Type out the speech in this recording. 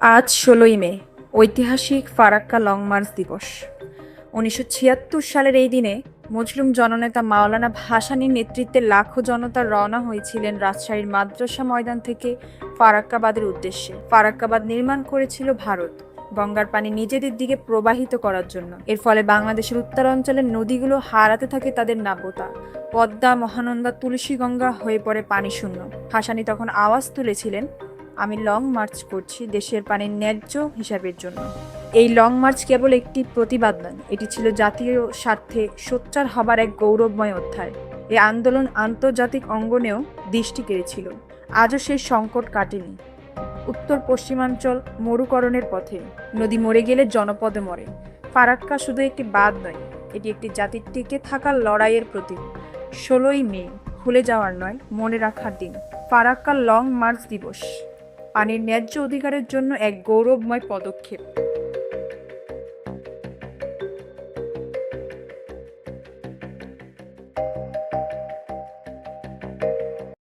আজ ষোলোই মে, ঐতিহাসিক ফারাক্কা লং মার্চ দিবস। উনিশশো ছিয়াত্তর সালের এই দিনে মুসলিম জননেতা মাওলানা ভাসানির নেতৃত্বে লাখো জনতা রওনা হয়েছিলেন রাজশাহীর মাদ্রাসা ময়দান থেকে ফারাক্কাবাদের উদ্দেশ্যে। ফারাক্কাবাদ নির্মাণ করেছিল ভারত, গঙ্গার পানি নিজেদের দিকে প্রবাহিত করার জন্য। এর ফলে বাংলাদেশের উত্তরাঞ্চলের নদীগুলো হারাতে থাকে তাদের নাব্যতা। পদ্মা, মহানন্দা তুলসী গঙ্গা হয়ে পড়ে পানি শূন্য। হাসানি তখন আওয়াজ তুলেছিলেন আমি লং মার্চ করছি দেশের পানির ন্যায্য হিসাবের জন্য। এই লং মার্চ কেবল একটি প্রতিবাদ নয়, এটি ছিল জাতীয় স্বার্থে সোচ্চার হবার এক গৌরবময় অধ্যায়। এই আন্দোলন আন্তর্জাতিক অঙ্গনেও দৃষ্টি কেড়েছিল। আজও সেই সংকট কাটেনি। উত্তর পশ্চিমাঞ্চল মরুকরণের পথে, নদী মরে গেলে জনপদে মরে। ফারাক্কা শুধু একটি বাদ নয়, এটি একটি জাতির টিকে থাকার লড়াইয়ের প্রতীক। ষোলোই মে, ভুলে যাওয়ার নয়, মনে রাখার দিন। ফারাক্কা লং মার্চ দিবস। পানির ন্যায্য অধিকারের জন্য এক গৌরবময় পদক্ষেপ।